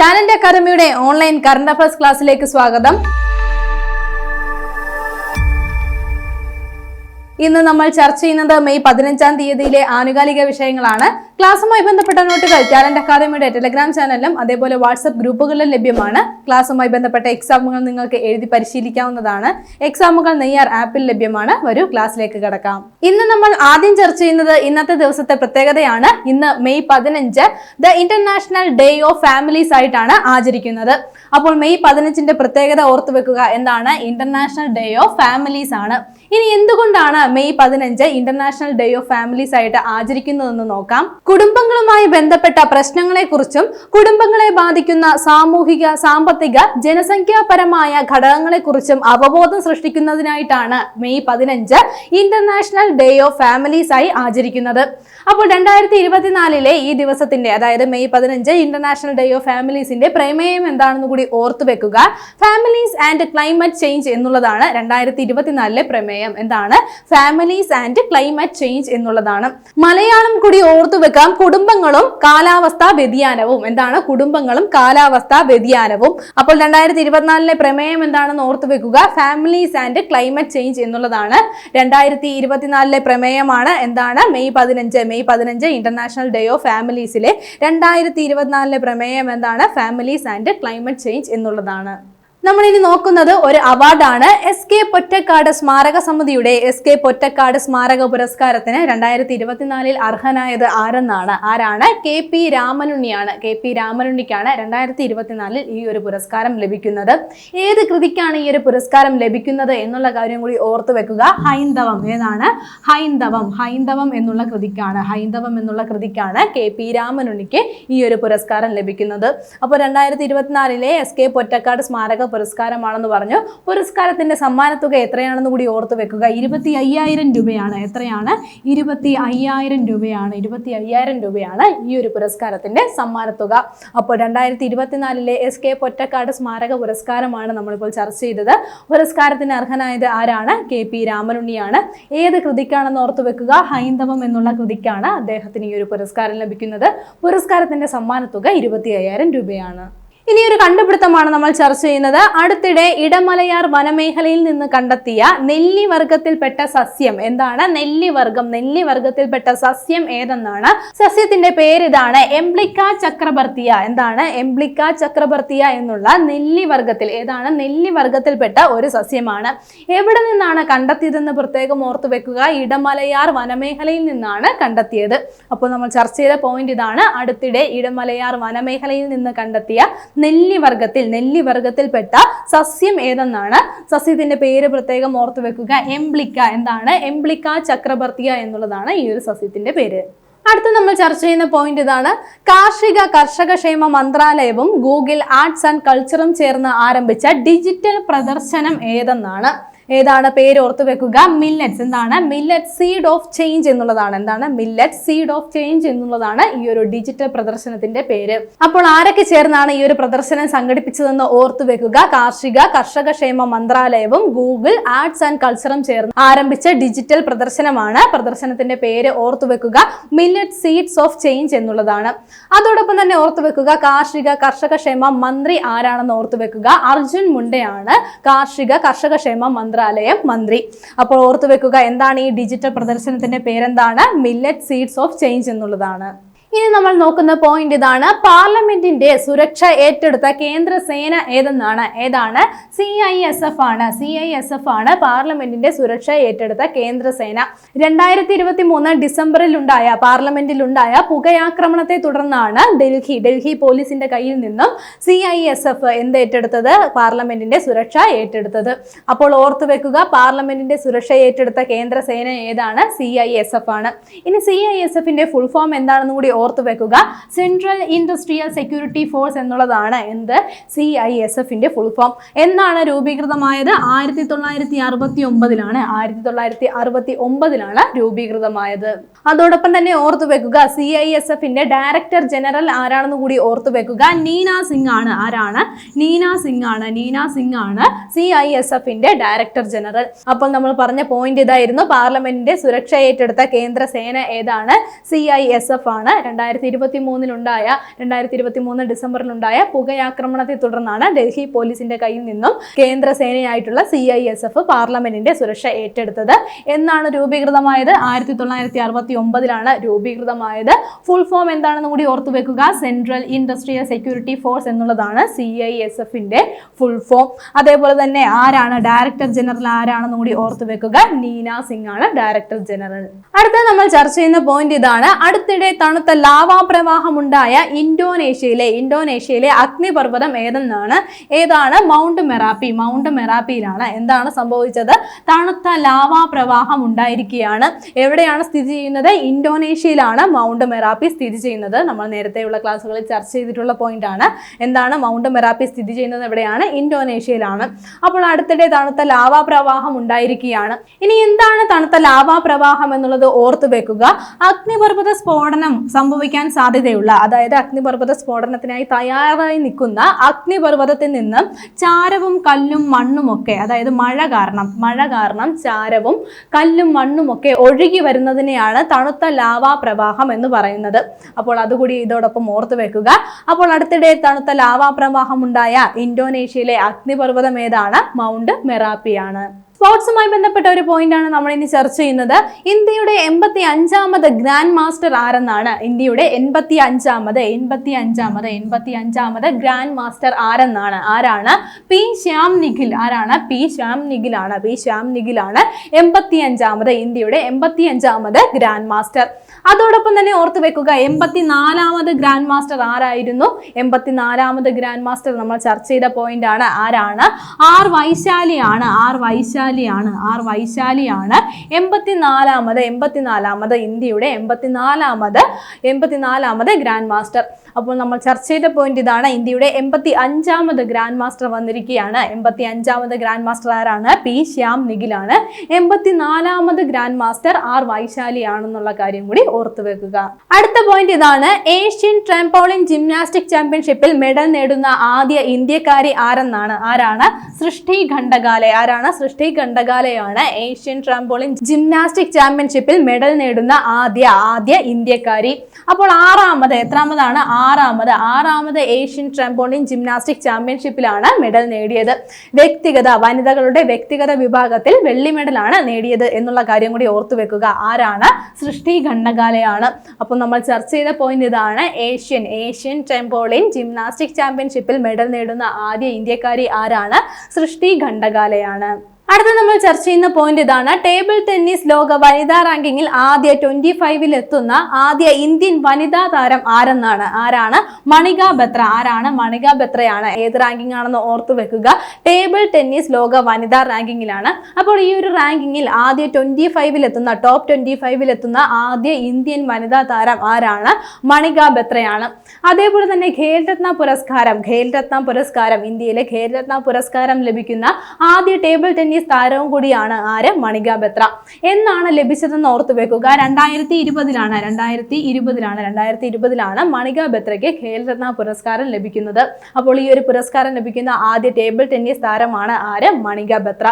Talent അക്കാദമിയുടെ online current affairs ക്ലാസ്സിലേക്ക് സ്വാഗതം. ഇന്ന് നമ്മൾ ചർച്ച ചെയ്യുന്നത് മെയ് പതിനഞ്ചാം തീയതിയിലെ ആനുകാലിക വിഷയങ്ങളാണ്. ക്ലാസ്സുമായി ബന്ധപ്പെട്ട നോട്ടുകൾ ടാലന്റ് അക്കാദമിയുടെ ടെലഗ്രാം ചാനലിലും അതേപോലെ വാട്സപ്പ് ഗ്രൂപ്പുകളിലും ലഭ്യമാണ്. ക്ലാസ്സുമായി ബന്ധപ്പെട്ട എക്സാമുകൾ നിങ്ങൾക്ക് എഴുതി പരിശീലിക്കാവുന്നതാണ്. എക്സാമുകൾ നെയ്യാർ ആപ്പിൽ ലഭ്യമാണ്. വരൂ ക്ലാസ്സിലേക്ക് കടക്കാം. ഇന്ന് നമ്മൾ ആദ്യം ചർച്ച ചെയ്യുന്നത് ഇന്നത്തെ ദിവസത്തെ പ്രത്യേകതയാണ്. ഇന്ന് മെയ് പതിനഞ്ച് the international day of families ആയിട്ടാണ് ആചരിക്കുന്നത്. അപ്പോൾ മെയ് പതിനഞ്ചിന്റെ പ്രത്യേകത ഓർത്തു വെക്കുക എന്താണ്? ഇന്റർനാഷണൽ ഡേ ഓഫ് ഫാമിലീസ് ആണ്. ഇനി എന്തുകൊണ്ടാണ് മെയ് പതിനഞ്ച് ഇന്റർനാഷണൽ ഡേ ഓഫ് ഫാമിലീസ് ആയിട്ട് ആചരിക്കുന്നതെന്ന് നോക്കാം. കുടുംബങ്ങളുമായി ബന്ധപ്പെട്ട പ്രശ്നങ്ങളെക്കുറിച്ചും കുടുംബങ്ങളെ ബാധിക്കുന്ന സാമൂഹിക സാമ്പത്തിക ജനസംഖ്യാപരമായ ഘടകങ്ങളെക്കുറിച്ചും അവബോധം സൃഷ്ടിക്കുന്നതിനായിട്ടാണ് മെയ് പതിനഞ്ച് ഇന്റർനാഷണൽ ഡേ ഓഫ് ഫാമിലീസ് ആയി ആചരിക്കുന്നത്. അപ്പോൾ രണ്ടായിരത്തി ഇരുപത്തിനാലിലെ ഈ ദിവസത്തിന്റെ അതായത് മെയ് പതിനഞ്ച് ഇന്റർനാഷണൽ ഡേ ഓഫ് ഫാമിലീസിന്റെ പ്രമേയം എന്താണെന്ന് കൂടി ഓർത്തു വെക്കുക. ഫാമിലീസ് ആൻഡ് ക്ലൈമറ്റ് ചേഞ്ച് എന്നുള്ളതാണ് രണ്ടായിരത്തി ഇരുപത്തിനാലിലെ പ്രമേയം. എന്താണ്? ഫാമിലീസ് ആൻഡ് ക്ലൈമറ്റ് ചേഞ്ച് എന്നുള്ളതാണ്. മലയാളം കൂടി ഓർത്തു വെക്കാം കുടുംബങ്ങളും കാലാവസ്ഥാ വ്യതിയാനവും. എന്താണ്? കുടുംബങ്ങളും കാലാവസ്ഥാ വ്യതിയാനവും. അപ്പോൾ രണ്ടായിരത്തി ഇരുപത്തിനാലിലെ പ്രമേയം എന്താണെന്ന് ഓർത്തു വെക്കുക. ഫാമിലീസ് ആൻഡ് ക്ലൈമറ്റ് ചേഞ്ച് എന്നുള്ളതാണ്. രണ്ടായിരത്തി ഇരുപത്തിനാലിലെ പ്രമേയമാണ്. എന്താണ്? മെയ് പതിനഞ്ച്. മെയ് പതിനഞ്ച് ഇന്റർനാഷണൽ ഡേ ഓഫ് ഫാമിലീസിലെ രണ്ടായിരത്തി ഇരുപത്തിനാലിലെ പ്രമേയം എന്താണ്? ഫാമിലീസ് ആൻഡ് ക്ലൈമറ്റ് ചേഞ്ച് എന്നുള്ളതാണ്. നമ്മൾ ഇനി നോക്കുന്നത് ഒരു അവാർഡാണ് എസ് കെ പൊറ്റക്കാട് സ്മാരക സമിതിയുടെ എസ് കെ പൊറ്റക്കാട് സ്മാരക പുരസ്കാരത്തിന് രണ്ടായിരത്തി ഇരുപത്തിനാലിൽ അർഹനായത് ആരെന്നാണ്? ആരാണ്? കെ പി രാമനുണ്ണിയാണ്. കെ പി രാമനുണ്ണിക്കാണ് രണ്ടായിരത്തി ഇരുപത്തിനാലിൽ ഈ ഒരു പുരസ്കാരം ലഭിക്കുന്നത്. ഏത് കൃതിക്കാണ് ഈ ഒരു പുരസ്കാരം ലഭിക്കുന്നത് എന്നുള്ള കാര്യം കൂടി ഓർത്തു വെക്കുക. ഹൈന്ദവം. ഏതാണ്? ഹൈന്ദവം. ഹൈന്ദവം എന്നുള്ള കൃതിക്കാണ്. ഹൈന്ദവം എന്നുള്ള കൃതിക്കാണ് കെ പി രാമനുണ്ണിക്ക് ഈ ഒരു പുരസ്കാരം ലഭിക്കുന്നത്. അപ്പോൾ രണ്ടായിരത്തി ഇരുപത്തിനാലിലെ എസ് കെ പൊറ്റക്കാട് സ്മാരക പുരസ്കാരമാണെന്ന് പറഞ്ഞു പുരസ്കാരത്തിന്റെ സമ്മാനത്തുക എത്രയാണെന്ന് കൂടി ഓർത്ത് വെക്കുക. ഇരുപത്തി അയ്യായിരം രൂപയാണ്. എത്രയാണ്? ഇരുപത്തി അയ്യായിരം രൂപയാണ്. ഇരുപത്തി അയ്യായിരം രൂപയാണ് ഈ ഒരു പുരസ്കാരത്തിന്റെ സമ്മാനത്തുക. അപ്പോൾ രണ്ടായിരത്തി ഇരുപത്തിനാലിലെ എസ് കെ പൊറ്റക്കാട് സ്മാരക പുരസ്കാരമാണ് നമ്മളിപ്പോൾ ചർച്ച ചെയ്തത്. പുരസ്കാരത്തിന് അർഹനായത് ആരാണ്? കെ പി രാമനുണ്ണിയാണ്. ഏത് കൃതിക്കാണെന്ന് ഓർത്ത് വെക്കുക. ഹൈന്ദവം എന്നുള്ള കൃതിക്കാണ് അദ്ദേഹത്തിന് ഈ ഒരു പുരസ്കാരം ലഭിക്കുന്നത്. പുരസ്കാരത്തിന്റെ സമ്മാനത്തുക ഇരുപത്തി അയ്യായിരം രൂപയാണ്. ഇനി ഒരു കണ്ടുപിടുത്തമാണ് നമ്മൾ ചർച്ച ചെയ്യുന്നത്. അടുത്തിടെ ഇടമലയാർ വനമേഖലയിൽ നിന്ന് കണ്ടെത്തിയ നെല്ലി വർഗത്തിൽപ്പെട്ട സസ്യം എന്താണ്? നെല്ലി വർഗം നെല്ലി വർഗത്തിൽപ്പെട്ട സസ്യം ഏതെന്നാണ്? സസ്യത്തിന്റെ പേര് ഇതാണ് എംബ്ലിക്ക ചക്രബർത്തിയ. എന്താണ്? എംബ്ലിക്ക ചക്രബർത്തിയ എന്നുള്ള നെല്ലി വർഗത്തിൽ ഏതാണ്? നെല്ലി വർഗത്തിൽപ്പെട്ട ഒരു സസ്യമാണ്. എവിടെ നിന്നാണ് കണ്ടെത്തിയതെന്ന് പ്രത്യേകം ഓർത്തു വെക്കുക. ഇടമലയാർ വനമേഖലയിൽ നിന്നാണ് കണ്ടെത്തിയത്. അപ്പോൾ നമ്മൾ ചർച്ച ചെയ്ത പോയിന്റ് ഇതാണ്. അടുത്തിടെ ഇടമലയാർ വനമേഖലയിൽ നിന്ന് കണ്ടെത്തിയ നെല്ലി നെല്ലിവർഗത്തിൽപ്പെട്ട സസ്യം ഏതെന്നാണ്? സസ്യത്തിന്റെ പേര് പ്രത്യേകം ഓർത്തു വെക്കുക. എംബ്ലിക്ക എന്താണ്? എംബ്ലിക്ക ചക്രവർത്തിയ എന്നുള്ളതാണ് ഈ ഒരു സസ്യത്തിന്റെ പേര്. അടുത്ത നമ്മൾ ചർച്ച ചെയ്യുന്ന പോയിന്റ് ഇതാണ്. കാർഷിക കർഷക ക്ഷേമ മന്ത്രാലയവും ഗൂഗിൾ ആർട്സ് ആൻഡ് കൾച്ചറും ചേർന്ന് ആരംഭിച്ച ഡിജിറ്റൽ പ്രദർശനം ഏതെന്നാണ്? ഏതാണ് പേര് ഓർത്തു വെക്കുക? മില്ലറ്റ്സ് എന്താണ്? മില്ലറ്റ് സീഡ് ഓഫ് ചേഞ്ച് എന്നുള്ളതാണ്. എന്താണ്? മില്ലറ്റ് സീഡ് ഓഫ് ചേഞ്ച് എന്നുള്ളതാണ് ഈ ഒരു ഡിജിറ്റൽ പ്രദർശനത്തിന്റെ പേര്. അപ്പോൾ ആരൊക്കെ ചേർന്നാണ് ഈ ഒരു പ്രദർശനം സംഘടിപ്പിച്ചതെന്ന് ഓർത്തു വെക്കുക? കാർഷിക കർഷക ക്ഷേമ മന്ത്രാലയവും ഗൂഗിൾ ആർട്സ് ആൻഡ് കൾച്ചറും ചേർന്ന് ആരംഭിച്ച ഡിജിറ്റൽ പ്രദർശനമാണ് പ്രദർശനത്തിന്റെ പേര് ഓർത്തു വെക്കുക. മില്ലറ്റ് സീഡ്സ് ഓഫ് ചേഞ്ച് എന്നുള്ളതാണ്. അതോടൊപ്പം തന്നെ ഓർത്തു വെക്കുക കാർഷിക കർഷക ക്ഷേമ മന്ത്രി ആരാണെന്ന് ഓർത്തു വെക്കുക? അർജുൻ മുണ്ടയാണ് കാർഷിക കർഷക ക്ഷേമ മന്ത്രാലയം മന്ത്രി. അപ്പോൾ ഓർത്തു വെക്കുക എന്താണ് ഈ ഡിജിറ്റൽ പ്രദർശനത്തിന്റെ പേരെന്താണ്? മില്ലറ്റ് സീഡ്സ് ഓഫ് ചേഞ്ച് എന്നുള്ളതാണ്. ഇനി നമ്മൾ നോക്കുന്ന പോയിന്റ് ഇതാണ്. പാർലമെന്റിന്റെ സുരക്ഷ ഏറ്റെടുത്ത കേന്ദ്ര സേന ഏതെന്നാണ്? ഏതാണ്? സി ഐ എസ് എഫ് ആണ്. സി ഐ എസ് എഫ് ആണ് പാർലമെന്റിന്റെ സുരക്ഷ ഏറ്റെടുത്ത കേന്ദ്ര സേന. രണ്ടായിരത്തി ഇരുപത്തി മൂന്ന് പാർലമെന്റിൽ ഉണ്ടായ പുകയാക്രമണത്തെ തുടർന്നാണ് ഡൽഹി. ഡൽഹി പോലീസിന്റെ കയ്യിൽ നിന്നും സി ഐ എസ് എഫ് എന്ത് ഏറ്റെടുത്തത് പാർലമെന്റിന്റെ സുരക്ഷ ഏറ്റെടുത്തത്. അപ്പോൾ ഓർത്തു വെക്കുക പാർലമെന്റിന്റെ സുരക്ഷ ഏറ്റെടുത്ത കേന്ദ്ര സേന ഏതാണ്? സി ഐ എസ് എഫ് ആണ്. ഇനി സി ഐ എസ് എഫിന്റെ ഫുൾ ഫോം എന്താണെന്ന് കൂടി ഓർത്തു വെക്കുക. സെൻട്രൽ ഇൻഡസ്ട്രിയൽ സെക്യൂരിറ്റി ഫോഴ്സ് എന്നുള്ളതാണ് എന്ത്? സി ഐ എസ് എഫിന്റെ ഫുൾ ഫോം എന്നാണ് രൂപീകൃതമായത്? ആയിരത്തി തൊള്ളായിരത്തി അറുപത്തി ഒമ്പതിലാണ് ആയിരത്തി തൊള്ളായിരത്തി അറുപത്തി ഒമ്പതിലാണ് രൂപീകൃതമായത്. അതോടൊപ്പം തന്നെ ഓർത്തു വെക്കുക സി ഐ എസ് എഫിന്റെ ഡയറക്ടർ ജനറൽ ആരാണെന്ന് കൂടി ഓർത്തു വെക്കുക. നീന സിംഗ് ആണ് ആരാണ്? നീന സിംഗ് ആണ് നീന സിംഗ് ആണ് സി ഐ എസ് എഫിന്റെ ഡയറക്ടർ ജനറൽ അപ്പോൾ നമ്മൾ പറഞ്ഞ പോയിന്റ് ഇതായിരുന്നു. പാർലമെന്റിന്റെ സുരക്ഷ ഏറ്റെടുത്ത കേന്ദ്ര സേന ഏതാണ്? സി ഐ എസ് എഫ് ആണ്. രണ്ടായിരത്തി ഇരുപത്തി മൂന്നിലുണ്ടായ രണ്ടായിരത്തി ഇരുപത്തി മൂന്ന് ഡിസംബറിലുണ്ടായ പുകയാക്രമണത്തെ തുടർന്നാണ് ഡൽഹി പോലീസിന്റെ കയ്യിൽ നിന്നും കേന്ദ്ര സേനയായിട്ടുള്ള സി ഐ എസ് എഫ് പാർലമെന്റിന്റെ സുരക്ഷ ഏറ്റെടുത്തത്. എന്നാണ് രൂപീകൃതമായത്. ആയിരത്തി തൊള്ളായിരത്തി അറുപത്തി ഒമ്പതിലാണ് രൂപീകൃതമായത്. ഫുൾ ഫോം എന്താണെന്ന് കൂടി ഓർത്തു വെക്കുക. സെൻട്രൽ ഇൻഡസ്ട്രിയൽ സെക്യൂരിറ്റി ഫോഴ്സ് എന്നുള്ളതാണ് സി ഐ എസ് എഫിന്റെ ഫുൾ ഫോം അതേപോലെ തന്നെ ആരാണ്? ഡയറക്ടർ ജനറൽ ആരാണെന്ന് കൂടി ഓർത്തു വെക്കുക. നീന സിംഗ് ആണ് ഡയറക്ടർ ജനറൽ അടുത്ത നമ്മൾ ചർച്ച ചെയ്യുന്ന പോയിന്റ് ഇതാണ്. അടുത്തിടെ തണുത്ത ലാവാ പ്രവാഹം ഉണ്ടായ ഇന്തോനേഷ്യയിലെ ഇന്തോനേഷ്യയിലെ അഗ്നിപർവതം ഏതെന്നാണ്? ഏതാണ്? Mount Merapi. മൗണ്ട് മെറാപ്പിയിലാണ്. എന്താണ് സംഭവിച്ചത്? തണുത്ത ലാവാ പ്രവാഹം ഉണ്ടായിരിക്കുകയാണ് എവിടെയാണ് സ്ഥിതി ചെയ്യുന്നത്? ഇൻഡോനേഷ്യയിലാണ് മൗണ്ട് മെറാപ്പി സ്ഥിതി ചെയ്യുന്നത്. നമ്മൾ നേരത്തെയുള്ള ക്ലാസ്സുകളിൽ ചർച്ച ചെയ്തിട്ടുള്ള പോയിന്റ് ആണ്. എന്താണ് മൗണ്ട് മെറാപ്പി സ്ഥിതി ചെയ്യുന്നത്? എവിടെയാണ്? ഇൻഡോനേഷ്യയിലാണ് അപ്പോൾ അടുത്തിടെ തണുത്ത ലാവാ പ്രവാഹം ഉണ്ടായിരിക്കുകയാണ് ഇനി എന്താണ് തണുത്ത ലാവാ പ്രവാഹം എന്നുള്ളത് ഓർത്തു വെക്കുക. അഗ്നിപർവത സ്ഫോടനം സംഭവിക്കാൻ സാധ്യതയുള്ള അതായത് അഗ്നിപർവത സ്ഫോടനത്തിനായി തയ്യാറായി നിൽക്കുന്ന അഗ്നിപർവതത്തിൽ നിന്ന് ചാരവും കല്ലും മണ്ണും ഒക്കെ അതായത് മഴ കാരണം മഴ കാരണം ചാരവും കല്ലും മണ്ണും ഒക്കെ ഒഴുകി വരുന്നതിനെയാണ് തണുത്ത ലാവാ പ്രവാഹം എന്ന് പറയുന്നത്. അപ്പോൾ അതുകൂടി ഇതോടൊപ്പം ഓർത്തു വെക്കുക. അപ്പോൾ അടുത്തിടെ തണുത്ത ലാവാ പ്രവാഹം ഉണ്ടായ ഇന്തോനേഷ്യയിലെ അഗ്നിപർവതം ഏതാണ്? മൗണ്ട് മെറാപ്പിയാണ്. സ്പോർട്സുമായി ബന്ധപ്പെട്ട ഒരു പോയിന്റ് ആണ് നമ്മൾ ഇനി ചർച്ച ചെയ്യുന്നത്. ഇന്ത്യയുടെ എൺപത്തി അഞ്ചാമത് ഗ്രാൻഡ് മാസ്റ്റർ ആരെന്നാണ്? ഇന്ത്യയുടെ എൺപത്തി അഞ്ചാമത് എൺപത്തി അഞ്ചാമത് എൺപത്തി അഞ്ചാമത് ഗ്രാൻഡ് മാസ്റ്റർ ആരെന്നാണ്? ആരാണ്? പി ശ്യാം നിഖിൽ. ആരാണ്? പി ശ്യാം നിഖിലാണ്. പി ശ്യാം നിഖിലാണ് എൺപത്തി അഞ്ചാമത് ഇന്ത്യയുടെ എൺപത്തി അഞ്ചാമത് ഗ്രാൻഡ് മാസ്റ്റർ അതോടൊപ്പം തന്നെ ഓർത്തു വെക്കുക എൺപത്തിനാലാമത് ഗ്രാൻഡ് മാസ്റ്റർ ആരായിരുന്നു? എൺപത്തിനാലാമത് ഗ്രാൻഡ് മാസ്റ്റർ നമ്മൾ ചർച്ച ചെയ്ത പോയിന്റ് ആണ്. ആരാണ്? ആർ വൈശാലിയാണ്. ആർ വൈശാലിയാണ്. ആർ വൈശാലിയാണ്. എൺപത്തിനാലാമത് എൺപത്തിനാലാമത് ഇന്ത്യയുടെ എൺപത്തിനാലാമത് എൺപത്തിനാലാമത് ഗ്രാൻഡ് മാസ്റ്റർ. അപ്പോൾ നമ്മൾ ചർച്ച ചെയ്ത പോയിന്റ് ഇതാണ്. ഇന്ത്യയുടെ എൺപത്തി അഞ്ചാമത് ഗ്രാൻഡ് മാസ്റ്റർ വന്നിരിക്കുകയാണ്. എൺപത്തി അഞ്ചാമത് ഗ്രാൻഡ് മാസ്റ്റർ ആരാണ്? പി. ശ്യാം നിഖിലാണ്. എൺപത്തിനാലാമത് ഗ്രാൻഡ് മാസ്റ്റർ ആർ. വൈശാലി ആണെന്നുള്ള കാര്യം കൂടി ഓർത്തു വെക്കുക. അടുത്ത പോയിന്റ് ഇതാണ്. ഏഷ്യൻ ട്രാംപോളിൻ ജിംനാസ്റ്റിക് ചാമ്പ്യൻഷിപ്പിൽ മെഡൽ നേടുന്ന ആദ്യ ഇന്ത്യക്കാരി ആരെന്നാണ്? ആരാണ്? സൃഷ്ടി ഖണ്ഡകാലെ ആരാണ്? സൃഷ്ടി ഖണ്ഡകാലയാണ് ഏഷ്യൻ ട്രാംപോളിൻ ജിംനാസ്റ്റിക് ചാമ്പ്യൻഷിപ്പിൽ മെഡൽ നേടുന്ന ആദ്യ ആദ്യ ഇന്ത്യക്കാരി. അപ്പോൾ ആറാമത് എത്രാമതാണ്? ആറാമത് ആറാമത് ഏഷ്യൻ ട്രാംപോളിൻ ജിംനാസ്റ്റിക് ചാമ്പ്യൻഷിപ്പിലാണ് മെഡൽ നേടിയത്. വ്യക്തിഗത വനിതകളുടെ വ്യക്തിഗത വിഭാഗത്തിൽ വെള്ളി മെഡലാണ് നേടിയത് എന്നുള്ള കാര്യം കൂടി ഓർത്തു വെക്കുക. ആരാണ്? സൃഷ്ടി ഖണ്ഡകാലയാണ്. അപ്പോൾ നമ്മൾ ചർച്ച ചെയ്ത പോയിന്റ് ഇതാണ് ഏഷ്യൻ. ഏഷ്യൻ ട്രാംപോളിൻ ജിംനാസ്റ്റിക് ചാമ്പ്യൻഷിപ്പിൽ മെഡൽ നേടുന്ന ആദ്യ ഇന്ത്യക്കാരി ആരാണ്? സൃഷ്ടി ഖണ്ഡകാലയാണ്. അടുത്ത നമ്മൾ ചർച്ച ചെയ്യുന്ന പോയിന്റ് ഇതാണ്. ടേബിൾ ടെന്നീസ് ലോക വനിതാ റാങ്കിങ്ങിൽ ആദ്യ ട്വന്റി ഫൈവിൽ എത്തുന്ന ആദ്യ ഇന്ത്യൻ വനിതാ താരം ആരെന്നാണ്? ആരാണ്? മണിക ബത്ര. ആരാണ്? മണിക ബത്രയാണ്. ഏത് റാങ്കിംഗ് ആണെന്ന് ഓർത്തു വെക്കുക. ടേബിൾ ടെന്നീസ് ലോക വനിതാ റാങ്കിങ്ങിലാണ് അപ്പോൾ ഈ ഒരു റാങ്കിങ്ങിൽ ആദ്യ ട്വന്റി ഫൈവിൽ എത്തുന്ന ടോപ്പ് ട്വന്റി ഫൈവിൽ എത്തുന്ന ആദ്യ ഇന്ത്യൻ വനിതാ താരം ആരാണ്? മണിക ബത്രയാണ്. അതേപോലെ തന്നെ ഖേൽരത്ന പുരസ്കാരം. ഖേൽരത്ന പുരസ്കാരം. ഇന്ത്യയിലെ ഖേൽരത്ന പുരസ്കാരം ലഭിക്കുന്ന ആദ്യ ടേബിൾ ടെന്നീസ് താരവും കൂടിയാണ് ആര്? മണിക ബത്ര. എന്നാണ് ലഭിച്ചതെന്ന് ഓർത്തു വെക്കുക. രണ്ടായിരത്തി ഇരുപതിലാണ് രണ്ടായിരത്തി ഇരുപതിലാണ് രണ്ടായിരത്തി ഇരുപതിലാണ് മണിക ബത്രയ്ക്ക് ഖേൽരത്ന പുരസ്കാരം ലഭിക്കുന്നത്. അപ്പോൾ ഈ ഒരു പുരസ്കാരം ലഭിക്കുന്ന ആദ്യ ടേബിൾ ടെന്നീസ് താരമാണ് ആര്? മണിക ബത്ര.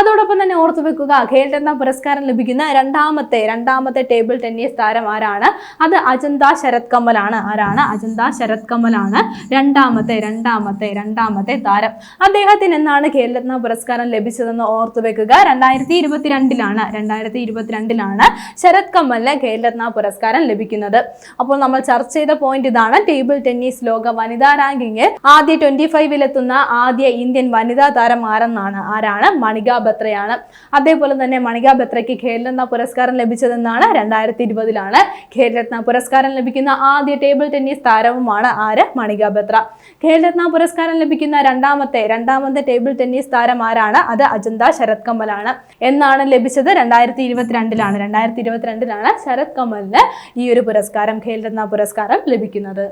അതോടൊപ്പം തന്നെ ഓർത്തു വെക്കുക ഖേൽരത്ന പുരസ്കാരം ലഭിക്കുന്ന രണ്ടാമത്തെ രണ്ടാമത്തെ ടേബിൾ ടെന്നീസ് താരം ആരാണ്? അത് അജന്ത ശരത് കമലാണ് ആരാണ്? അജന്ത ശരത് കമലാണ് രണ്ടാമത്തെ രണ്ടാമത്തെ രണ്ടാമത്തെ താരം. അദ്ദേഹത്തിന് എന്നാണ് ഖേൽരത്ന പുരസ്കാരം ലഭിച്ചതെന്ന് ഓർത്തു വെക്കുക. രണ്ടായിരത്തി ഇരുപത്തിരണ്ടിലാണ് രണ്ടായിരത്തി ഇരുപത്തിരണ്ടിലാണ് ശരത് കമലിന് ഖേൽരത്ന പുരസ്കാരം ലഭിക്കുന്നത്. അപ്പോൾ നമ്മൾ ചർച്ച ചെയ്ത പോയിന്റ് ഇതാണ്. ടേബിൾ ടെന്നീസ് ലോക വനിതാ റാങ്കിങ്ങിൽ ആദ്യ ട്വന്റി ഫൈവിലെത്തുന്ന ആദ്യ ഇന്ത്യൻ വനിതാ താരം ആരെന്നാണ്? ആരാണ്? മണിക ബത്രയാണ്. അതേപോലെ തന്നെ മണിക ബത്രയ്ക്ക് ഖേൽരത്ന പുരസ്കാരം ലഭിച്ചതെന്നാണ് രണ്ടായിരത്തി ഇരുപതിലാണ് ഖേൽരത്ന പുരസ്കാരം ലഭിക്കുന്ന ആദ്യ ടേബിൾ ടെന്നീസ് താരവുമാണ് ആര്? മണിക ബത്ര. ഖേൽരത്ന പുരസ്കാരം ലഭിക്കുന്ന രണ്ടാമത്തെ രണ്ടാമത്തെ ടേബിൾ ടെന്നീസ് താരം ആരാണ്? അത് അജന്ത ശരത് കമലാണ് എന്നാണ് ലഭിച്ചത്. രണ്ടായിരത്തി ഇരുപത്തിരണ്ടിലാണ് രണ്ടായിരത്തി ഇരുപത്തിരണ്ടിലാണ് ശരത് കമലിന് ഈ ഒരു പുരസ്കാരം ഖേൽരത്ന പുരസ്കാരം ലഭിക്കുന്നത്.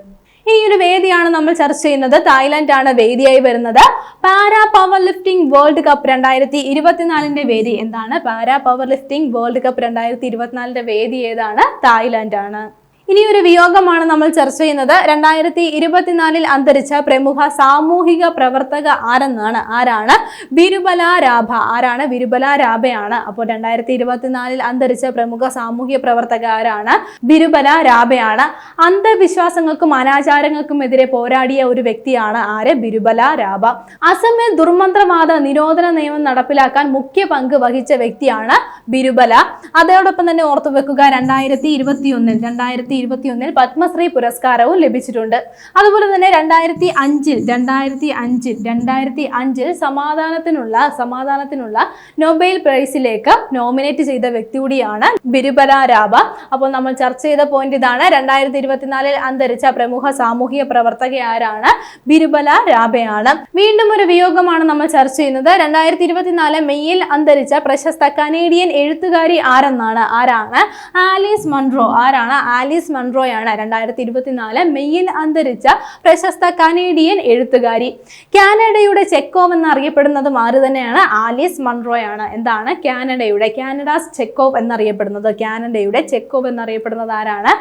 ഈ ഒരു വേദിയാണ് നമ്മൾ ചർച്ച ചെയ്യുന്നത്. തായ്ലാന്റ് ആണ് വേദിയായി വരുന്നത്. Para power lifting world cup രണ്ടായിരത്തി ഇരുപത്തിനാലിന്റെ വേദി എന്താണ്? Para power lifting world cup രണ്ടായിരത്തി ഇരുപത്തിനാലിന്റെ വേദി ഏതാണ്? തായ്ലാന്റ് ആണ് ഇനി ഒരു വിയോഗമാണ് നമ്മൾ ചർച്ച ചെയ്യുന്നത്. രണ്ടായിരത്തി ഇരുപത്തിനാലിൽ അന്തരിച്ച പ്രമുഖ സാമൂഹിക പ്രവർത്തക ആരെന്നാണ്? ആരാണ്? വിരുബല രാഭ. ആരാണ്? വിരുബല രാഭയാണ്. അപ്പോൾ രണ്ടായിരത്തി ഇരുപത്തിനാലിൽ അന്തരിച്ച പ്രമുഖ സാമൂഹിക പ്രവർത്തക ആരാണ്? ബിരുബല രാഭയാണ്. അന്ധവിശ്വാസങ്ങൾക്കും അനാചാരങ്ങൾക്കും എതിരെ പോരാടിയ ഒരു വ്യക്തിയാണ് ആര്? ബിരുബല രാഭ. അസമിൽ ദുർമന്ത്രവാദ നിരോധന നിയമം നടപ്പിലാക്കാൻ മുഖ്യ പങ്ക് വഹിച്ച വ്യക്തിയാണ് ബിരുബല അതോടൊപ്പം തന്നെ ഓർത്തു വെക്കുക രണ്ടായിരത്തി ഇരുപത്തിയൊന്നിൽ രണ്ടായിരത്തി ഇരുപത്തിയൊന്നിൽ പത്മശ്രീ പുരസ്കാരവും ലഭിച്ചിട്ടുണ്ട്. അതുപോലെ തന്നെ രണ്ടായിരത്തി അഞ്ചിൽ രണ്ടായിരത്തി അഞ്ചിൽ രണ്ടായിരത്തി അഞ്ചിൽ സമാധാനത്തിനുള്ള സമാധാനത്തിനുള്ള നൊബേൽ പ്രൈസിലേക്ക് നോമിനേറ്റ് ചെയ്ത വ്യക്തി കൂടിയാണ് ബിരുബല രാബ അപ്പോൾ നമ്മൾ ചർച്ച ചെയ്ത പോയിന്റ് ഇതാണ്. രണ്ടായിരത്തി ഇരുപത്തിനാലിൽ അന്തരിച്ച പ്രമുഖ സാമൂഹിക പ്രവർത്തക ആരാണ്? ബിരുബല രാബയാണ് വീണ്ടും ഒരു വിയോഗമാണ് നമ്മൾ ചർച്ച ചെയ്യുന്നത്. രണ്ടായിരത്തി ഇരുപത്തിനാല് മെയ്യിൽ അന്തരിച്ച പ്രശസ്ത കനേഡിയൻ എഴുത്തുകാരി ആരെന്നാണ്? ആരാണ്? ആലീസ് മൺട്രോ ആരാണ്? ആലീസ് മൺട്രോയാണ് രണ്ടായിരത്തി ഇരുപത്തിനാല് മെയ്യിൽ അന്തരിച്ച പ്രശസ്ത കനേഡിയൻ എഴുത്തുകാരി. കാനഡയുടെ ചെക്കോവ് എന്നറിയപ്പെടുന്നതും ആര് തന്നെയാണ്? ആലീസ് മൺറോയാണ്. എന്താണ് കാനഡയുടെ? കാനഡാസ് ചെക്കോവ് എന്നറിയപ്പെടുന്നത്. കാനഡയുടെ ചെക്കോവ് എന്നറിയപ്പെടുന്നത് ആരാണ്?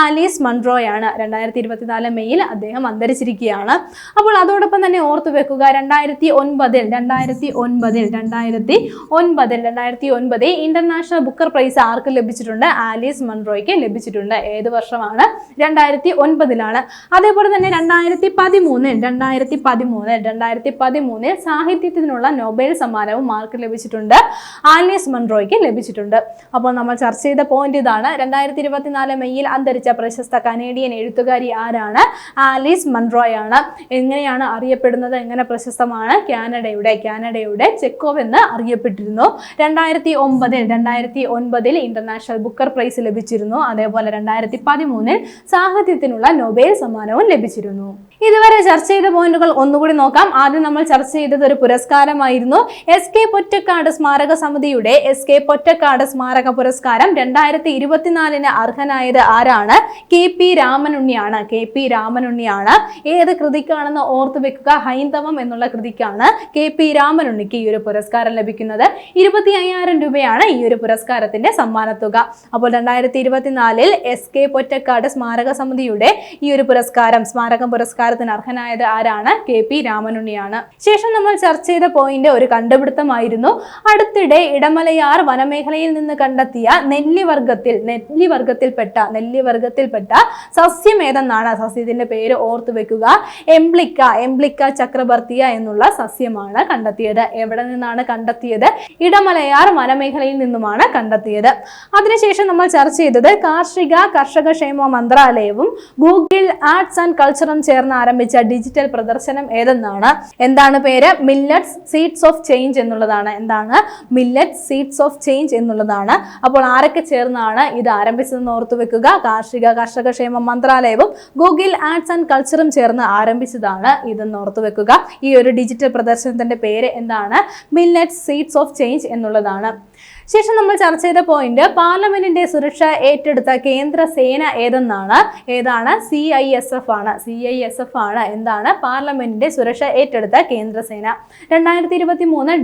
ആലീസ് മൺറോയാണ്. രണ്ടായിരത്തി ഇരുപത്തിനാല് മെയ്യിൽ അദ്ദേഹം അന്തരിച്ചിരിക്കുകയാണ്. അപ്പോൾ അതോടൊപ്പം തന്നെ ഓർത്തു വെക്കുക രണ്ടായിരത്തി ഒൻപതിൽ രണ്ടായിരത്തി ഒൻപതിൽ രണ്ടായിരത്തി ഒൻപതിൽ രണ്ടായിരത്തി ഒൻപതിൽ ഇന്റർനാഷണൽ ബുക്കർ പ്രൈസ് ആർക്ക് ലഭിച്ചിട്ടുണ്ട്? ആലീസ് മൺറോയ്ക്ക് ലഭിച്ചിട്ടുണ്ട്. ഏത് വർഷമാണ്. രണ്ടായിരത്തി ഒൻപതിലാണ് അതേപോലെ തന്നെ രണ്ടായിരത്തി പതിമൂന്ന് രണ്ടായിരത്തി പതിമൂന്ന് രണ്ടായിരത്തി പതിമൂന്നിൽ സാഹിത്യത്തിനുള്ള നോബൽ സമ്മാനവും മാർക്ക് ലഭിച്ചിട്ടുണ്ട്. ആലീസ് മൺറോയ്ക്ക് ലഭിച്ചിട്ടുണ്ട്. അപ്പോൾ നമ്മൾ ചർച്ച ചെയ്ത പോയിന്റ് ഇതാണ്. രണ്ടായിരത്തി ഇരുപത്തിനാല് മെയ്യിൽ അന്തരിച്ച പ്രശസ്ത കനേഡിയൻ എഴുത്തുകാരി ആരാണ്? ആലീസ് ആണ് എങ്ങനെയാണ് അറിയപ്പെടുന്നത്? എങ്ങനെ പ്രശസ്തമാണ്? കാനഡയുടെ കാനഡയുടെ ചെക്കോവ് എന്ന് അറിയപ്പെട്ടിരുന്നു. രണ്ടായിരത്തി ഒമ്പതിൽ രണ്ടായിരത്തി ഒൻപതിൽ ഇന്റർനാഷണൽ ബുക്കർ പ്രൈസ് ലഭിച്ചിരുന്നു. അതേപോലെ രണ്ടായിരത്തി പതിമൂന്നിൽ സാഹിത്യത്തിനുള്ള നൊബേൽ സമ്മാനവും ലഭിച്ചിരുന്നു. ഇതുവരെ ചർച്ച ചെയ്ത പോയിന്റുകൾ ഒന്നുകൂടി നോക്കാം. ആദ്യം നമ്മൾ ചർച്ച ചെയ്തത് ഒരു പുരസ്കാരമായിരുന്നു. എസ് കെ പൊറ്റക്കാട് സ്മാരക സമിതിയുടെ എസ് കെ പൊറ്റക്കാട് സ്മാരക പുരസ്കാരം രണ്ടായിരത്തി ഇരുപത്തിനാലിന് അർഹനായത് ആരാണ്? കെ പി രാമനുണ്ണിയാണ്. കെ പി രാമനുണ്ണിയാണ്. ഏത് കൃതിക്കാണെന്ന് ഓർത്തു വെക്കുക. ഹൈന്ദവം എന്നുള്ള കൃതിക്കാണ് കെ പി രാമനുണ്ണിക്ക് ഈ ഒരു പുരസ്കാരം ലഭിക്കുന്നത്. ഇരുപത്തി അയ്യായിരം രൂപയാണ് ഈ ഒരു പുരസ്കാരത്തിന്റെ സമ്മാനത്തുക. അപ്പോൾ രണ്ടായിരത്തി ഇരുപത്തിനാലിൽ എസ് കെ പൊറ്റക്കാട് സ്മാരക സമിതിയുടെ ഈ ഒരു പുരസ്കാരം സ്മാരക പുരസ്കാരത്തിന് അർഹനായത് ആരാണ്? കെ പി രാമനുണ്ണിയാണ്. ശേഷം നമ്മൾ ചർച്ച ചെയ്ത പോയിന്റ് ഒരു കണ്ടുപിടുത്തമായിരുന്നു. അടുത്തിടെ ഇടമലയാർ വനമേഖലയിൽ നിന്ന് കണ്ടെത്തിയ നെല്ലിവർഗത്തിൽ നെല്ലിവർഗത്തിൽപ്പെട്ട നെല്ലിവർഗത്തിൽപ്പെട്ട സസ്യം ഏതെന്നാണ്? സസ്യത്തിന്റെ പേര് ഓർത്തു വെക്കുക. എംബ്ലിക്ക എംബ്ലിക്ക ചക്രവർത്തിയ എന്നുള്ള സസ്യമാണ് കണ്ടെത്തിയത്. എവിടെ നിന്നാണ് കണ്ടെത്തിയത്? ഇടമലയാർ വനമേഖലയിൽ നിന്നുമാണ് കണ്ടെത്തിയത്. അതിനുശേഷം നമ്മൾ ചർച്ച ചെയ്തത് കാർഷിക കർഷക ക്ഷേമ മന്ത്രാലയവും ഗൂഗിൾ ആർട്സ് ആൻഡ് കൾച്ചറും ചേർന്ന് ആരംഭിച്ച ഡിജിറ്റൽ പ്രദർശനം ഏതെന്നാണ്? എന്താണ് പേര്? മില്ലറ്റ്സ് സീഡ്സ് ഓഫ് ചേഞ്ച് എന്നുള്ളതാണ്. എന്താണ്? മില്ലറ്റ് സീഡ്സ് ഓഫ് ചേഞ്ച് എന്നുള്ളതാണ്. അപ്പോൾ ആരൊക്കെ ചേർന്നാണ് ഇത് ആരംഭിച്ചതെന്ന് ഓർത്തു വെക്കുക. കാർഷിക കർഷക ക്ഷേമ മന്ത്രാലയവും ഗൂഗിൾ ആർട്സ് ആൻഡ് കൾച്ചറും ചേർന്ന് ആരംഭിച്ചതാണ് ഇതെന്ന് ഓർത്തു വെക്കുക. ഈ ഒരു ഡിജിറ്റൽ പ്രദർശനത്തിന്റെ പേര് എന്താണ്? മില്ലറ്റ് സീഡ്സ് ഓഫ് ചേഞ്ച് എന്നുള്ളതാണ്. ശേഷം നമ്മൾ ചർച്ച ചെയ്ത പോയിന്റ് പാർലമെന്റിന്റെ സുരക്ഷ ഏറ്റെടുത്ത കേന്ദ്ര സേന ഏതെന്നാണ്? ഏതാണ്? സി ഐ എസ് എഫ് ആണ്. സി ഐ എസ് എഫ് ആണ്. എന്താണ്? പാർലമെന്റിന്റെ സുരക്ഷ ഏറ്റെടുത്ത കേന്ദ്ര സേന. രണ്ടായിരത്തി ഇരുപത്തി മൂന്ന്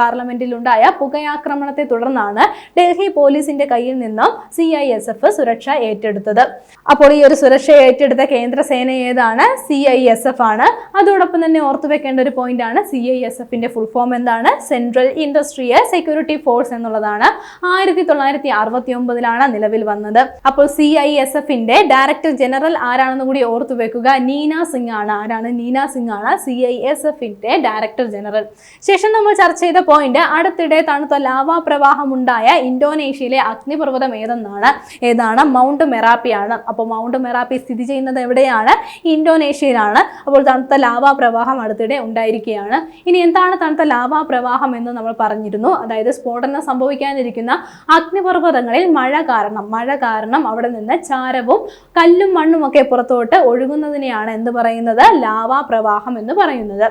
പാർലമെന്റിൽ ഉണ്ടായ പുകയാക്രമണത്തെ തുടർന്നാണ് ഡൽഹി പോലീസിന്റെ കയ്യിൽ നിന്നും സി ഐ എസ് എഫ് സുരക്ഷ ഏറ്റെടുത്തത്. അപ്പോൾ ഈ ഒരു സുരക്ഷ ഏറ്റെടുത്ത കേന്ദ്ര സേന ഏതാണ്? സി ഐ എസ് എഫ് ആണ്. അതോടൊപ്പം തന്നെ ഓർത്തു വെക്കേണ്ട ഒരു പോയിന്റ് ആണ് സി ഐ എസ് എഫിന്റെ ഫുൾ ഫോം എന്താണ്? സെൻട്രൽ ഇൻഡസ്ട്രിയൽ സെക്യൂരിറ്റി ഫോഴ്സ് എന്നുള്ളതാണ് ആയിരത്തി തൊള്ളായിരത്തി അറുപത്തി ഒമ്പതിലാണ് നിലവിൽ വന്നത്. അപ്പോൾ സി ഐ എസ് എഫിന്റെ ഡയറക്ടർ ജനറൽ ആരാണെന്ന് കൂടി ഓർത്തു വെക്കുക. നീന സിംഗ് ആണ് ആരാണ് നീന സിംഗ് ആണ് സി ഐ എസ് എഫിന്റെ ഡയറക്ടർ ജനറൽ ശേഷം നമ്മൾ ചർച്ച ചെയ്ത പോയിന്റ് അടുത്തിടെ തണുത്ത ലാവാ പ്രവാഹം ഉണ്ടായ ഇന്തോനേഷ്യയിലെ അഗ്നിപർവതം ഏതെന്നാണ്? ഏതാണ്? മൗണ്ട് മെറാപ്പി ആണ്. അപ്പോൾ മൗണ്ട് മെറാപ്പി സ്ഥിതി ചെയ്യുന്നത് എവിടെയാണ്? ഇന്തോനേഷ്യയിലാണ്. അപ്പോൾ തണുത്ത ലാവാ പ്രവാഹം അടുത്തിടെ ഉണ്ടായിരിക്കുകയാണ്. ഇനി എന്താണ് തണുത്ത ലാവാ പ്രവാഹം എന്ന് നമ്മൾ പറഞ്ഞിരുന്നു. അതായത് സ്ഫോടനം സംഭവിക്കാനിരിക്കുന്ന അഗ്നിപർവതങ്ങളിൽ മഴ കാരണം മഴ കാരണം അവിടെ നിന്ന് ചാരവും കല്ലും മണ്ണും ഒക്കെ പുറത്തോട്ട് ഒഴുകുന്നതിനെയാണ് എന്ത് പറയുന്നത്? ലാവാ പ്രവാഹം എന്ന് പറയുന്നത്.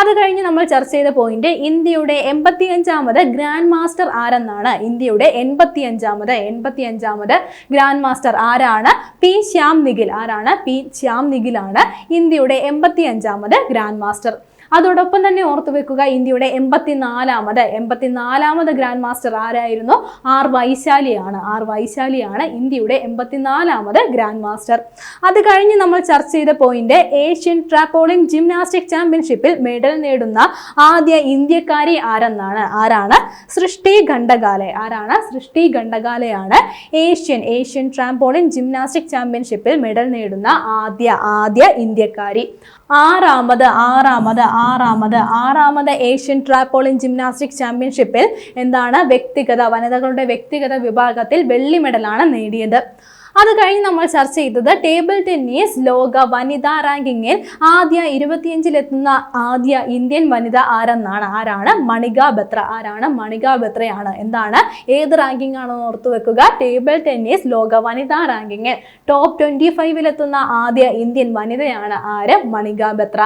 അത് കഴിഞ്ഞ് നമ്മൾ ചർച്ച ചെയ്ത പോയിന്റ് ഇന്ത്യയുടെ എൺപത്തിയഞ്ചാമത് ഗ്രാൻഡ് മാസ്റ്റർ ആരെന്നാണ്? ഇന്ത്യയുടെ എൺപത്തിയഞ്ചാമത് എൺപത്തിയഞ്ചാമത് ഗ്രാൻഡ് മാസ്റ്റർ ആരാണ്? പി ശ്യാം നിഖിൽ. ആരാണ്? പി ശ്യാം നിഖിലാണ് ഇന്ത്യയുടെ എൺപത്തിയഞ്ചാമത് ഗ്രാൻഡ് മാസ്റ്റർ. അതോടൊപ്പം തന്നെ ഓർത്തു വെക്കുക ഇന്ത്യയുടെ എൺപത്തിനാലാമത് എൺപത്തിനാലാമത് ഗ്രാൻഡ് മാസ്റ്റർ ആരായിരുന്നു? ആർ വൈശാലിയാണ്. ആർ വൈശാലിയാണ് ഇന്ത്യയുടെ എൺപത്തിനാലാമത് ഗ്രാൻഡ് മാസ്റ്റർ. അത് കഴിഞ്ഞ് നമ്മൾ ചർച്ച ചെയ്ത പോയിന്റ് ഏഷ്യൻ ട്രാപ്പോളിംഗ് ജിംനാസ്റ്റിക് ചാമ്പ്യൻഷിപ്പിൽ മെഡൽ നേടുന്ന ആദ്യ ഇന്ത്യക്കാരി ആരെന്നാണ്? ആരാണ്? സൃഷ്ടി ഖണ്ഡകാലെ. ആരാണ്? സൃഷ്ടി ഖണ്ഡകാലയാണ് ഏഷ്യൻ ഏഷ്യൻ ട്രാമ്പോളിംഗ് ജിംനാസ്റ്റിക് ചാമ്പ്യൻഷിപ്പിൽ മെഡൽ നേടുന്ന ആദ്യ ആദ്യ ഇന്ത്യക്കാരി. ആറാമത് ആറാമത് ആറാമത്. ആറാമത് ഏഷ്യൻ ട്രാപ്പോളിൻ ജിംനാസ്റ്റിക് ചാമ്പ്യൻഷിപ്പിൽ എന്താണ് വ്യക്തിഗത വനിതകളുടെ വ്യക്തിഗത വിഭാഗത്തിൽ വെള്ളി മെഡലാണ് നേടിയത്. അത് കഴിഞ്ഞ് നമ്മൾ ചർച്ച ചെയ്തത് ടേബിൾ ടെന്നീസ് ലോക വനിതാ റാങ്കിങ്ങിൽ ആദ്യ ഇരുപത്തിയഞ്ചിലെത്തുന്ന ആദ്യ ഇന്ത്യൻ വനിത ആരെന്നാണ്? ആരാണ്? മണിക ബത്ര. ആരാണ്? മണിക ബത്രയാണ്. എന്താണ്? ഏത് റാങ്കിംഗ് ആണെന്ന് ഓർത്തു വെക്കുക. ടേബിൾ ടെന്നീസ് ലോക വനിതാ റാങ്കിങ്ങിൽ ടോപ്പ് ട്വന്റി ഫൈവിലെത്തുന്ന ആദ്യ ഇന്ത്യൻ വനിതയാണ് ആര്? മണിക ബത്ര.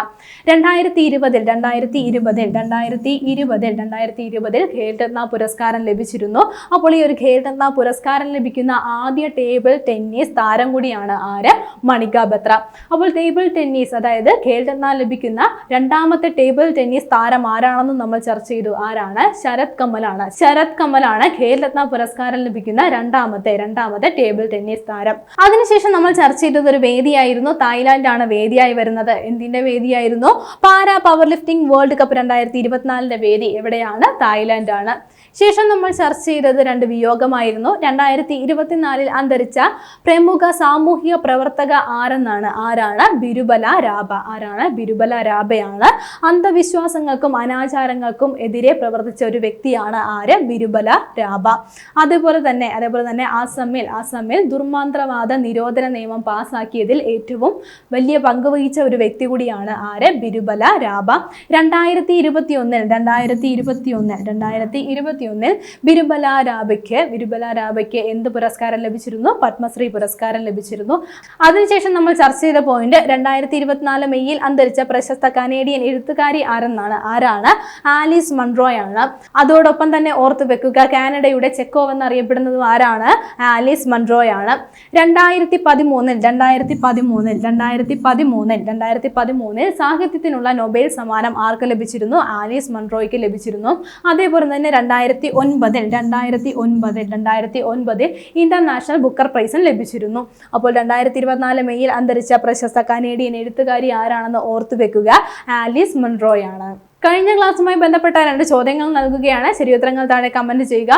രണ്ടായിരത്തി ഇരുപതിൽ രണ്ടായിരത്തി ഇരുപതിൽ രണ്ടായിരത്തി ഇരുപതിൽ രണ്ടായിരത്തി ഇരുപതിൽ ഖേൽരത്ന പുരസ്കാരം ലഭിച്ചിരുന്നു. അപ്പോൾ ഈ ഒരു ഖേൽരത്ന പുരസ്കാരം ലഭിക്കുന്ന ആദ്യ ടേബിൾ ടെന്നീസ് താരം കൂടിയാണ് ആര്? മണിക ബത്ര. അപ്പോൾ ടേബിൾ ടെന്നീസ് അതായത് ഖേൽരത്ന ലഭിക്കുന്ന രണ്ടാമത്തെ ടേബിൾ ടെന്നീസ് താരം ആരാണെന്ന് നമ്മൾ ചർച്ച ചെയ്തു. ആരാണ്? ശരത് കമലാണ്. ശരത് കമലാണ് ഖേൽരത്ന പുരസ്കാരം ലഭിക്കുന്ന രണ്ടാമത്തെ രണ്ടാമത്തെ ടേബിൾ ടെന്നീസ് താരം. അതിനുശേഷം നമ്മൾ ചർച്ച ചെയ്തത് ഒരു വേദിയായിരുന്നു. തായ്ലാന്റ് ആണ് വേദിയായി വരുന്നത്. എന്തിന്റെ വേദിയായിരുന്നു? Para power lifting world cup രണ്ടായിരത്തി ഇരുപത്തിനാലിന്റെ വേദി എവിടെയാണ്? തായ്ലാന്റ് ആണ് ശേഷം നമ്മൾ ചർച്ച ചെയ്തത് രണ്ട് വിയോഗമായിരുന്നു. രണ്ടായിരത്തി ഇരുപത്തിനാലിൽ അന്തരിച്ച പ്രമുഖ സാമൂഹിക പ്രവർത്തക ആരെന്നാണ്? ആരാണ്? ബിരുബല രാബ ആരാണ്? ബിരുബല രാബയാണ് അന്ധവിശ്വാസങ്ങൾക്കും അനാചാരങ്ങൾക്കും എതിരെ പ്രവർത്തിച്ച ഒരു വ്യക്തിയാണ് ആര്? ബിരുബല രാബ അതുപോലെ തന്നെ അതേപോലെ തന്നെ ആസമിൽ ആസമിൽ ദുർമാന്ത്രവാദ നിരോധന നിയമം പാസാക്കിയതിൽ ഏറ്റവും വലിയ പങ്ക് വഹിച്ച ഒരു വ്യക്തി കൂടിയാണ് ആര്? ബിരുബല രാബ രണ്ടായിരത്തി ഇരുപത്തി ഒന്നിൽ രണ്ടായിരത്തി ഇരുപത്തി ഒന്ന് രണ്ടായിരത്തി ഇരുപത്തി ഒന്നിൽ ബിരുബല രാബയ്ക്ക് ബിരുബല രാബയ്ക്ക് എന്ത് പുരസ്കാരം ലഭിച്ചിരുന്നു? പത്മശ്രീ പുരസ്കാരം ലഭിച്ചിരുന്നു. അതിനുശേഷം നമ്മൾ ചർച്ച ചെയ്ത പോയിന്റ് രണ്ടായിരത്തി ഇരുപത്തിനാല് മെയ്യിൽ അന്തരിച്ച പ്രശസ്ത കനേഡിയൻ എഴുത്തുകാരി ആരെന്നാണ്? ആരാണ്? ആലീസ് മൺറോയാണ്. അതോടൊപ്പം തന്നെ ഓർത്തു വെക്കുക കാനഡയുടെ ചെക്കോവ് എന്നറിയപ്പെടുന്നതും ആരാണ്? ആലീസ് മൺറോയാണ്. രണ്ടായിരത്തി പതിമൂന്നിൽ രണ്ടായിരത്തി പതിമൂന്നിൽ രണ്ടായിരത്തി പതിമൂന്നിൽ രണ്ടായിരത്തി പതിമൂന്നിൽ സാഹിത്യത്തിനുള്ള നൊബേൽ സമ്മാനം ആർക്ക് ലഭിച്ചിരുന്നു? ആലീസ് മൺറോയ്ക്ക് ലഭിച്ചിരുന്നു. അതേപോലെ തന്നെ രണ്ടായിരത്തി ഒൻപതിൽ രണ്ടായിരത്തി ഒൻപതിൽ രണ്ടായിരത്തി ഒൻപതിൽ ഇന്റർനാഷണൽ ബുക്കർ പ്രൈസും ലഭിച്ചിരുന്നു. അപ്പോൾ രണ്ടായിരത്തി ഇരുപത്തിനാല് മെയ്യിൽ അന്തരിച്ച പ്രശസ്ത കനേഡിയൻ എഴുത്തുകാരി ആരാണെന്ന് ഓർത്തു വെക്കുക ആലീസ് മൺറോയാണ്. കഴിഞ്ഞ ക്ലാസ്സുമായി ബന്ധപ്പെട്ട രണ്ട് ചോദ്യങ്ങൾ നൽകുകയാണ്. ശരിയുത്തരങ്ങൾ താഴെ കമന്റ് ചെയ്യുക.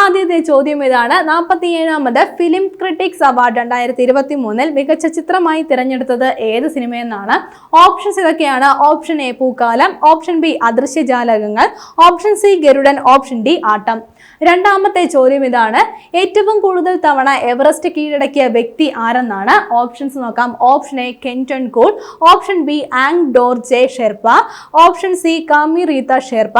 ആദ്യത്തെ ചോദ്യം ഇതാണ്. നാൽപ്പത്തി ഏഴാമത് ഫിലിം ക്രിട്ടിക്സ് അവാർഡ് രണ്ടായിരത്തി ഇരുപത്തി മൂന്നിൽ മികച്ച ചിത്രമായി തിരഞ്ഞെടുത്തത് ഏത് സിനിമയെന്നാണ്? ഓപ്ഷൻസ് ഇതൊക്കെയാണ്. Option A Pookkalam. Option B Adrishyajalakangal option C Garudan. Option D Aattam. രണ്ടാമത്തെ ചോദ്യം ഇതാണ്. ഏറ്റവും കൂടുതൽ തവണ എവറസ്റ്റ് കീഴടക്കിയ വ്യക്തി ആരെന്നാണ്? ഓപ്ഷൻസ് നോക്കാം. Option A Kenton Cool option B Ang Dorje Sherpa option C Kami Rita Sherpa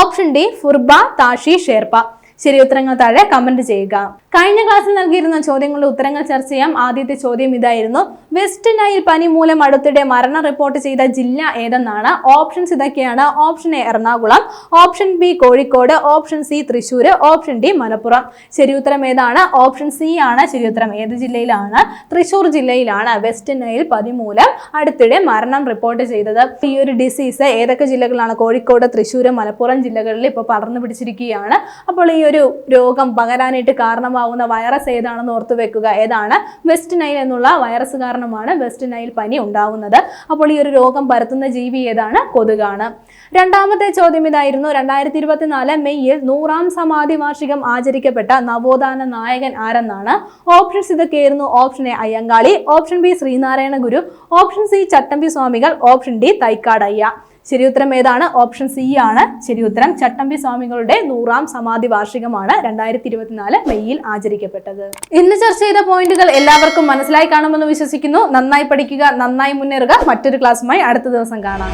option D Phurba Tashi Sherpa ശരി ഉത്തരങ്ങൾ താഴെ കമന്റ് ചെയ്യുക. കഴിഞ്ഞ ക്ലാസ്സിൽ നൽകിയിരുന്ന ചോദ്യങ്ങളുടെ ഉത്തരങ്ങൾ ചർച്ച ചെയ്യാം. ആദ്യത്തെ ചോദ്യം ഇതായിരുന്നു. വെസ്റ്റ് നൈൽ പനി മൂലം അടുത്തിടെ മരണം റിപ്പോർട്ട് ചെയ്ത ജില്ല ഏതെന്നാണ്? ഓപ്ഷൻസ് ഇതൊക്കെയാണ്. Option A Ernakulam. Option B Kozhikode. Option C Thrissur option D Malappuram. ശരി ഉത്തരം ഏതാണ്? ഓപ്ഷൻ സി ആണ്. ശരി ഉത്തരം ഏത് ജില്ലയിലാണ്? തൃശ്ശൂർ ജില്ലയിലാണ് വെസ്റ്റ് നൈൽ പനി മൂലം അടുത്തിടെ മരണം റിപ്പോർട്ട് ചെയ്തത്. ഈ ഒരു ഡിസീസ് ഏതൊക്കെ ജില്ലകളാണ് കോഴിക്കോട് തൃശ്ശൂർ മലപ്പുറം ജില്ലകളിൽ ഇപ്പോൾ പടർന്നു പിടിച്ചിരിക്കുകയാണ്. അപ്പോൾ ഈ ഒരു രോഗം പകരാനായിട്ട് കാരണമാവുന്ന വൈറസ് ഏതാണെന്ന് ഓർത്തു വെക്കുക. ഏതാണ്? വെസ്റ്റ് നൈൽ എന്നുള്ള വൈറസ് കാരണമാണ് വെസ്റ്റ് നൈൽ പനി ഉണ്ടാവുന്നത്. അപ്പോൾ ഈ ഒരു രോഗം പരത്തുന്ന ജീവി ഏതാണ്? കൊതുകാണ്. രണ്ടാമത്തെ ചോദ്യം ഇതായിരുന്നു. രണ്ടായിരത്തി ഇരുപത്തിനാല് മെയ്യിൽ നൂറാം സമാധി വാർഷികം ആചരിക്കപ്പെട്ട നവോത്ഥാന നായകൻ ആരെന്നാണ്? ഓപ്ഷൻസ് ഇതൊക്കെയായിരുന്നു option A Ayyankali. Option B Sree Narayana Guru option C Chattampi Swamikal. Option D Thycaud Ayya. ശരിയുത്തരം ഏതാണ്? ഓപ്ഷൻ സി ആണ്. ശരിയുത്തരം ചട്ടമ്പി സ്വാമികളുടെ നൂറാം സമാധി വാർഷികമാണ് രണ്ടായിരത്തി ഇരുപത്തിനാല് മെയ്യിൽ ആചരിക്കപ്പെട്ടത്. ഇന്ന് ചർച്ച ചെയ്ത പോയിന്റുകൾ എല്ലാവർക്കും മനസ്സിലായി കാണുമെന്ന് വിശ്വസിക്കുന്നു. നന്നായി പഠിക്കുക നന്നായി മുന്നേറുക. മറ്റൊരു ക്ലാസ്സുമായി അടുത്ത ദിവസം കാണാം.